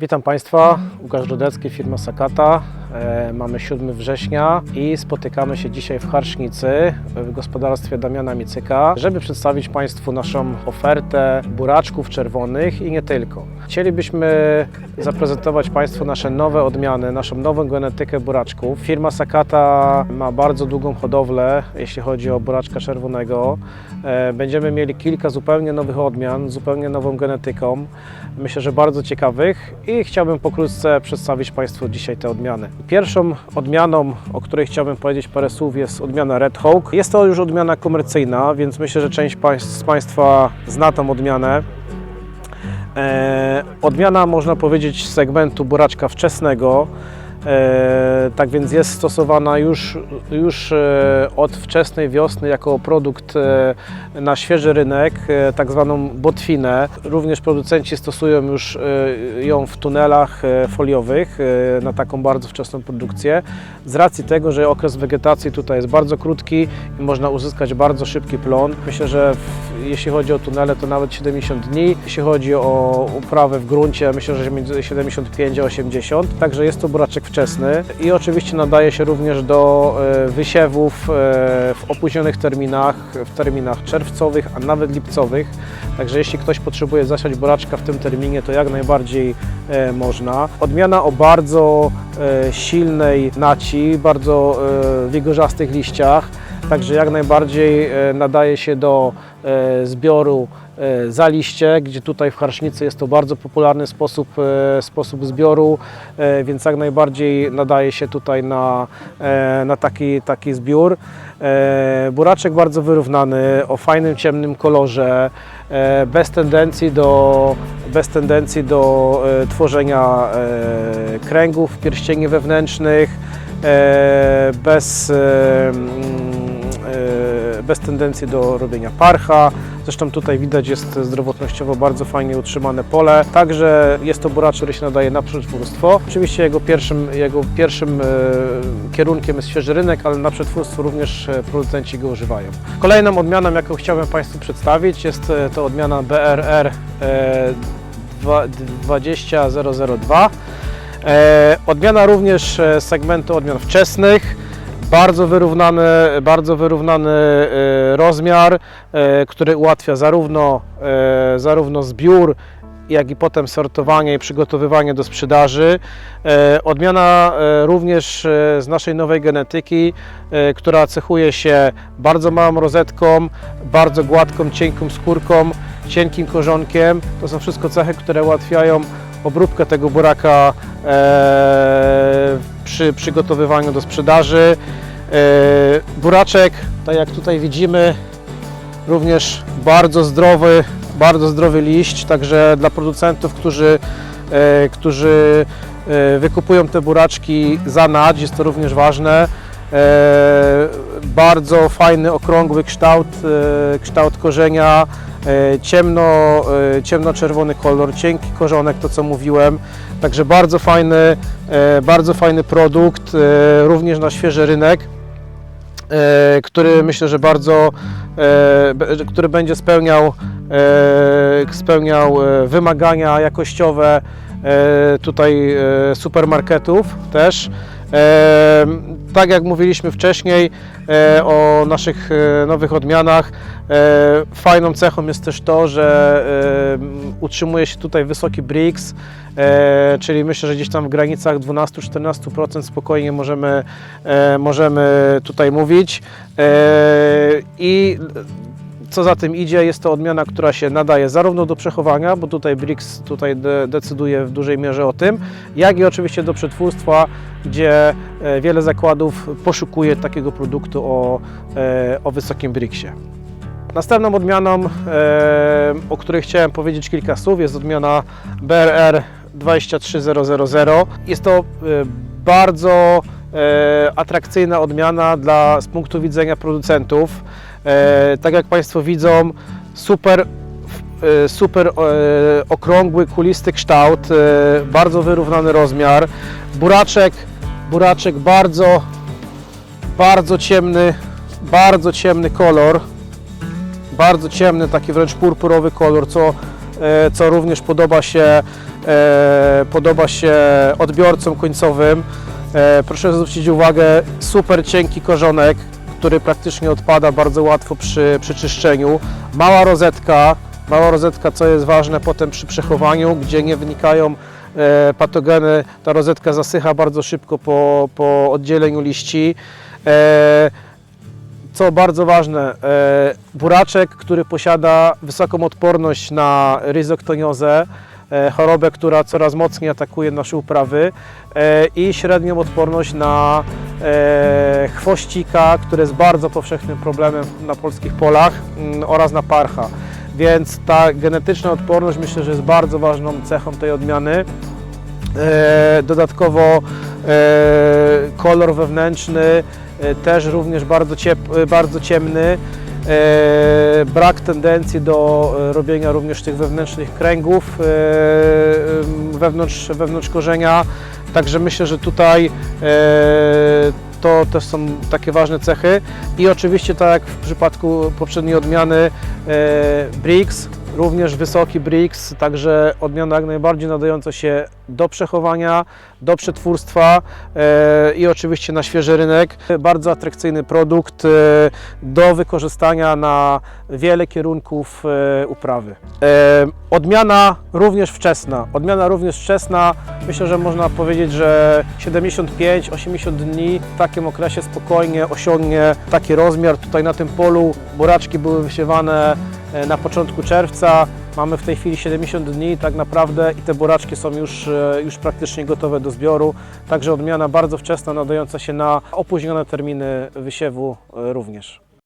Witam Państwa, Łukasz Rudecki, firma Sakata. E, Mamy 7 września i spotykamy się dzisiaj w Harsznicy w gospodarstwie Damiana Micyka, żeby przedstawić Państwu naszą ofertę buraczków czerwonych i nie tylko. Chcielibyśmy zaprezentować Państwu nasze nowe odmiany, naszą nową genetykę buraczków. Firma Sakata ma bardzo długą hodowlę, jeśli chodzi o buraczka czerwonego. E, Będziemy mieli kilka zupełnie nowych odmian, zupełnie nową genetyką. Myślę, że bardzo ciekawych i chciałbym pokrótce przedstawić Państwu dzisiaj te odmiany. Pierwszą odmianą, o której chciałbym powiedzieć parę słów, jest odmiana Red Hawk. Jest to już odmiana komercyjna, więc myślę, że część z Państwa zna tą odmianę. E, odmiana, można powiedzieć, segmentu buraczka wczesnego. E, tak więc jest stosowana już, już e, od wczesnej wiosny jako produkt e, na świeży rynek, tak zwaną botwinę. Również producenci stosują już ją w tunelach foliowych na taką bardzo wczesną produkcję. Z racji tego, że okres wegetacji tutaj jest bardzo krótki i można uzyskać bardzo szybki plon. Myślę, że jeśli chodzi o tunele to nawet 70 dni. Jeśli chodzi o uprawę w gruncie myślę, że między 75 a 80. Także jest to buraczek wczesny i oczywiście nadaje się również do e, wysiewów e, w opóźnionych terminach, w terminach czerwcowych, a nawet lipcowych. Także jeśli ktoś potrzebuje zasiać buraczka w tym terminie, to jak najbardziej e, można. Odmiana o bardzo silnej naci, bardzo wigorzastych liściach, także jak najbardziej nadaje się do zbioru za liście, gdzie tutaj w Harsznicy jest to bardzo popularny sposób, e, sposób zbioru, e, więc jak najbardziej nadaje się tutaj na, e, na taki, taki zbiór. E, Buraczek bardzo wyrównany, o fajnym, ciemnym kolorze, e, bez tendencji do, bez tendencji do e, tworzenia e, kręgów, pierścieni wewnętrznych, e, bez, e, mm, e, bez tendencji do robienia parcha. Zresztą tutaj widać jest zdrowotnościowo bardzo fajnie utrzymane pole. Także jest to buracz, który się nadaje na przetwórstwo. Oczywiście jego pierwszym, jego pierwszym e, kierunkiem jest świeży rynek, ale na przetwórstwo również e, producenci go używają. Kolejną odmianą, jaką chciałbym Państwu przedstawić jest e, to odmiana BRR e, dwa- 20002. E, Odmiana również segmentu odmian wczesnych. Bardzo wyrównany, bardzo wyrównany e, rozmiar, e, który ułatwia zarówno, e, zarówno zbiór, jak i potem sortowanie i przygotowywanie do sprzedaży. Odmiana również z naszej nowej genetyki, która cechuje się bardzo małą rozetką, bardzo gładką, cienką skórką, cienkim korzonkiem. To są wszystko cechy, które ułatwiają obróbkę tego buraka przy przygotowywaniu do sprzedaży. E, buraczek, tak jak tutaj widzimy, również bardzo zdrowy, bardzo zdrowy liść, także dla producentów, którzy, e, którzy e, wykupują te buraczki za nadź, jest to również ważne. E, bardzo fajny, okrągły kształt, e, kształt korzenia, e, ciemno, ciemno-czerwony kolor, cienki korzonek, to co mówiłem. Także bardzo fajny, bardzo fajny produkt, również na świeży rynek który myślę, że bardzo, który będzie spełniał, spełniał wymagania jakościowe tutaj supermarketów też. Tak jak mówiliśmy wcześniej e, o naszych e, nowych odmianach, e, fajną cechą jest też to, że utrzymuje się tutaj wysoki BRICS, czyli myślę, że gdzieś tam w granicach 12-14% spokojnie możemy, możemy tutaj mówić. I co za tym idzie, jest to odmiana, która się nadaje zarówno do przechowania, bo tutaj BRICS tutaj de decyduje w dużej mierze o tym, jak i oczywiście do przetwórstwa, gdzie e, wiele zakładów poszukuje takiego produktu o, e, o wysokim BRICSie. Następną odmianą, e, o której chciałem powiedzieć kilka słów, jest odmiana BRR 23000. Jest to bardzo atrakcyjna odmiana dla, z punktu widzenia producentów. E, tak jak Państwo widzą, super, e, super e, okrągły, kulisty kształt, bardzo wyrównany rozmiar. Buraczek, buraczek bardzo, bardzo ciemny, bardzo ciemny kolor bardzo ciemny, taki wręcz purpurowy kolor, co, co również podoba się podoba się odbiorcom końcowym. Proszę zwrócić uwagę, super cienki korzonek, który praktycznie odpada bardzo łatwo przy, przy czyszczeniu. Mała rozetka, mała rozetka, co jest ważne potem przy przechowaniu, gdzie nie wynikają e, patogeny, ta rozetka zasycha bardzo szybko po, po oddzieleniu liści. E, co bardzo ważne, e, buraczek, który posiada wysoką odporność na ryzoktoniozę, chorobę, która coraz mocniej atakuje nasze uprawy e, i średnią odporność na e, chwościka, który jest bardzo powszechnym problemem na polskich polach mm, oraz na parcha. Więc ta genetyczna odporność myślę, że jest bardzo ważną cechą tej odmiany. E, Dodatkowo e, kolor wewnętrzny e, też również bardzo, ciep- e, bardzo ciemny. E, Brak tendencji do e, robienia również tych wewnętrznych kręgów e, wewnątrz, wewnątrz korzenia. Także myślę, że tutaj to też są takie ważne cechy. I oczywiście tak jak w przypadku poprzedniej odmiany e, Brix, również wysoki Brix, także odmiana jak najbardziej nadająca się do przechowania, do przetwórstwa e, i oczywiście na świeży rynek. Bardzo atrakcyjny produkt e, do wykorzystania na wiele kierunków uprawy. Odmiana również wczesna. Odmiana również wczesna. Myślę, że można powiedzieć, że 75-80 dni w takim okresie spokojnie osiągnie taki rozmiar. Tutaj na tym polu buraczki były wysiewane na początku czerwca. Mamy w tej chwili 70 dni tak naprawdę i te buraczki są już, e, już praktycznie gotowe do zbioru. Także odmiana bardzo wczesna, nadająca się na opóźnione terminy wysiewu e, również.